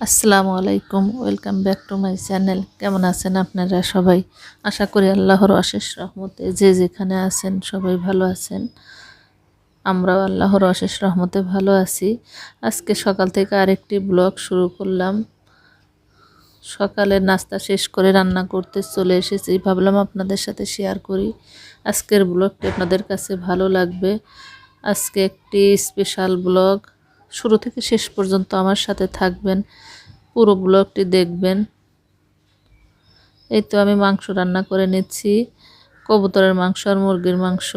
আসসালামু আলাইকুম, welcome back to my channel. কেমন আছেন আপনারা সবাই? আশা করি আল্লাহর অশেষ রহমতে যে যেখানে আছেন সবাই ভালো আছেন। আমরাও আল্লাহর অশেষ রহমতে ভালো আছি। আজকে সকাল থেকে আরেকটি ব্লগ শুরু করলাম। সকালে নাস্তা শেষ করে রান্না করতে চলে এসেছি। ভাবলাম আপনাদের সাথে শেয়ার করি। আজকের ব্লগটি আপনাদের কাছে ভালো লাগবে। আজকে একটি স্পেশাল ব্লগ। শুরু থেকে শেষ পর্যন্ত আমার সাথে থাকবেন, পুরো ব্লগটি দেখবেন। এই তো আমি মাংস রান্না করে নিচ্ছি, কবুতরের মাংস আর মুরগির মাংস।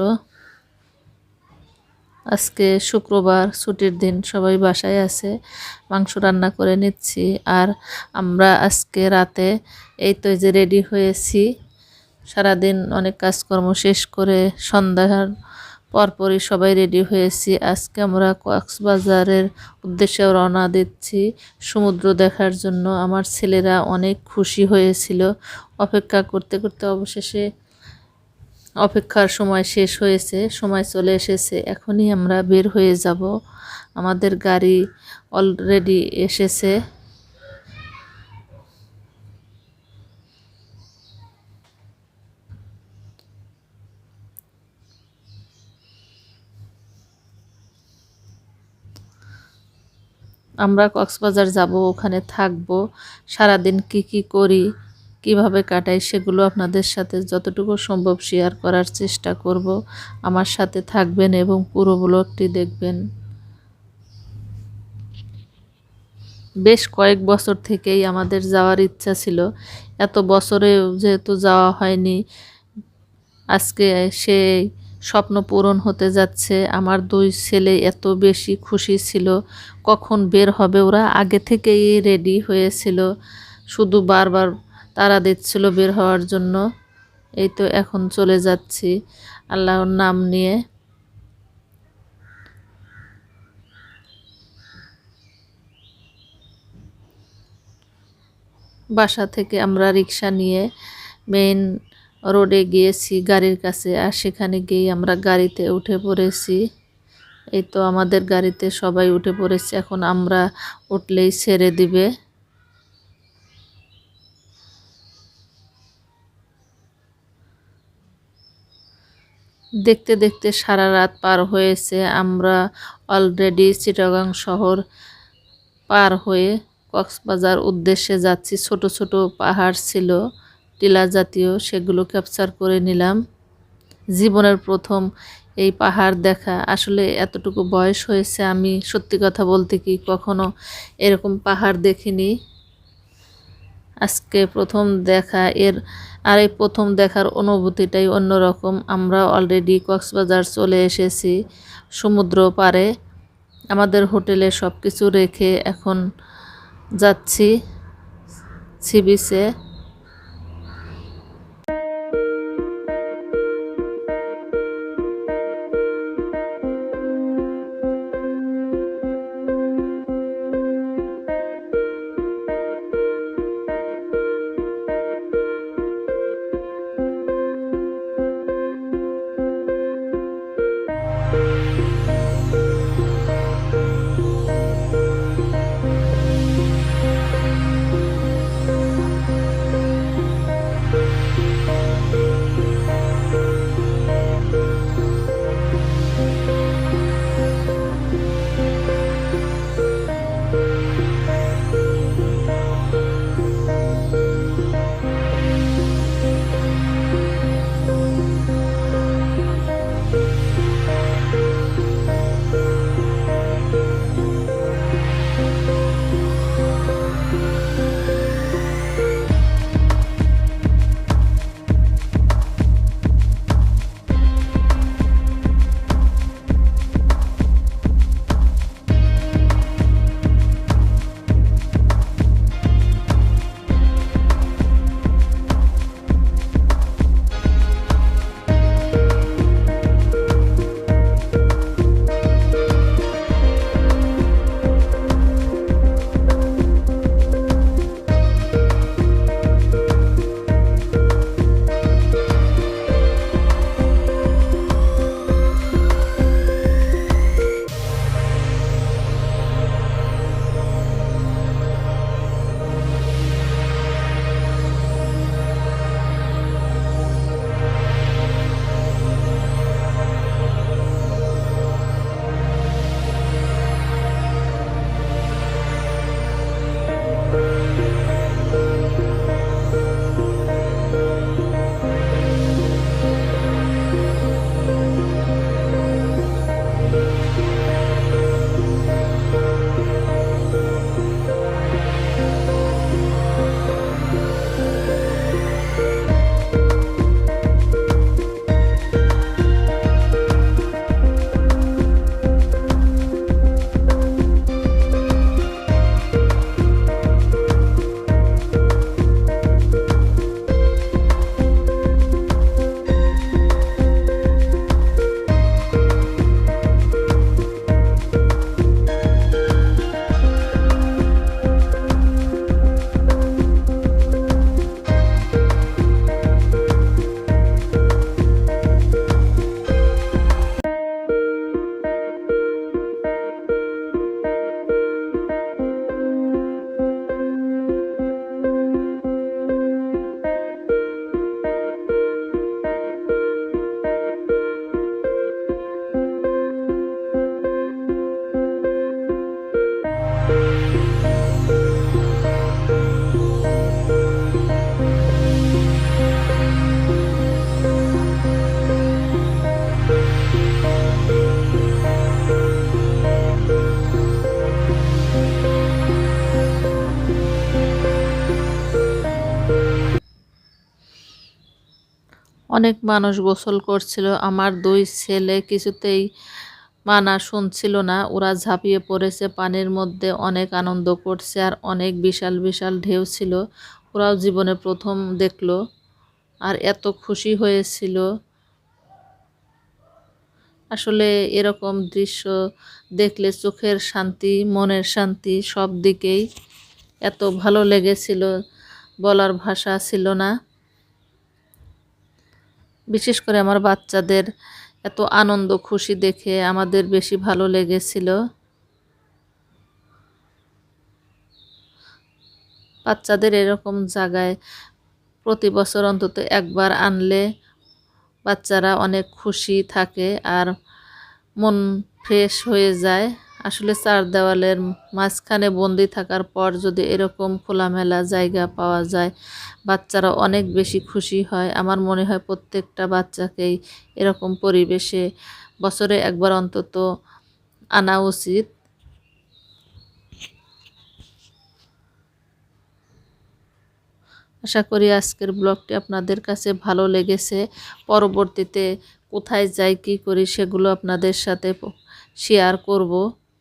আজকে শুক্রবার, ছুটির দিন, সবাই বাসায় আছে, মাংস রান্না করে নিচ্ছি। আর আমরা আজকে রাতে এই তো যে রেডি হয়েছি, সারাদিন অনেক কাজকর্ম শেষ করে সন্ধ্যার পরপরই সবাই রেডি হয়েছি। আজকে আমরা কক্সবাজারের উদ্দেশ্যে রওনা দিচ্ছি সমুদ্র দেখার জন্য। আমার ছেলেরা অনেক খুশি হয়েছিল। অপেক্ষা করতে করতে অবশেষে অপেক্ষার সময় শেষ হয়েছে, সময় চলে এসেছে। এখনই আমরা বের হয়ে যাব। আমাদের গাড়ি অলরেডি এসেছে। আমরা কক্সবাজার যাব, ওখানে থাকব, সারাদিন কি কি করি, কীভাবে কাটাই সেগুলো আপনাদের সাথে যতটুকু সম্ভব শেয়ার করার চেষ্টা করব। আমার সাথে থাকবেন এবং পুরো ব্লগটি দেখবেন। বেশ কয়েক বছর থেকেই আমাদের যাওয়ার ইচ্ছা ছিল। এত বছরে যেহেতু যাওয়া হয়নি, আজকে সেই স্বপ্ন পূরণ হতে যাচ্ছে। আমার দুই ছেলে এত বেশি খুশি ছিল। কখন বের হবে ওরা আগে থেকেই রেডি হয়েছিল। শুধু বারবার তারা দিচ্ছিল বের হওয়ার জন্য। এই তো এখন চলে যাচ্ছি আল্লাহর নাম নিয়ে। বাসা থেকে আমরা রিক্সা নিয়ে মেইন রোডে গিয়েছি গাড়ির কাছে আর সেখানে গিয়ে আমরা গাড়িতে উঠে পড়েছি। এই তো আমাদের গাড়িতে সবাই উঠে পড়েছে। এখন আমরা উঠলেই ছেড়ে দিবে। দেখতে দেখতে সারা রাত পার হয়েছে। আমরা অলরেডি চিটাগাং শহর পার হয়ে কক্সবাজার উদ্দেশ্যে যাচ্ছি। ছোট ছোট পাহাড় ছিল। টিলা জাতীয় সেগুলো ক্যাপচার করে নিলাম। জীবনের প্রথম এই পাহাড় দেখা আসলে এতটুকু বয়স হয়েছে, আমি সত্যি কথা বলতে কি কখনো এরকম পাহাড় দেখিনি। আজকে প্রথম দেখা, এর আর এই প্রথম দেখার অনুভূতিটাই অন্যরকম। আমরা অলরেডি কক্সবাজার চলে এসেছি সমুদ্র পারে আমাদের হোটেলে সব কিছু রেখে এখন যাচ্ছি। সি অনেক মানুষ গোসল করছিল। আমার দুই ছেলে কিছুতেই মানা শুনছিল না। ওরা ঝাঁপিয়ে পড়েছে, পানির মধ্যে অনেক আনন্দ করছে আর অনেক বিশাল বিশাল ঢেউ ছিল। ওরাও জীবনে প্রথম দেখল আর এত খুশি হয়েছিল। আসলে এরকম দৃশ্য দেখলে চোখের শান্তি, মনের শান্তি সব দিকেই এত ভালো লেগেছিল বলার ভাষা ছিল না। বিশেষ করে আমার বাচ্চাদের এত আনন্দ, খুশি দেখে আমাদের বেশি ভালো লেগেছিল। বাচ্চাদের এরকম জায়গায় প্রতি বছর অন্তত একবার আনলে বাচ্চারা অনেক খুশি থাকে আর মন ফ্রেশ হয়ে যায়। আসলে চার দেওয়ালের মাঝখানে বন্দি থাকার পর যদি এরকম খোলামেলা জায়গা পাওয়া যায়, বাচ্চারা অনেক বেশি খুশি হয়। আমার মনে হয় প্রত্যেকটা বাচ্চাকেই এরকম পরিবেশে বছরে একবার অন্তত আনা উচিত। আশা করি আজকের ব্লগটি আপনাদের কাছে ভালো লেগেছে। পরবর্তীতে কোথায় যাই, কি করি, সেগুলো আপনাদের সাথে শেয়ার করব।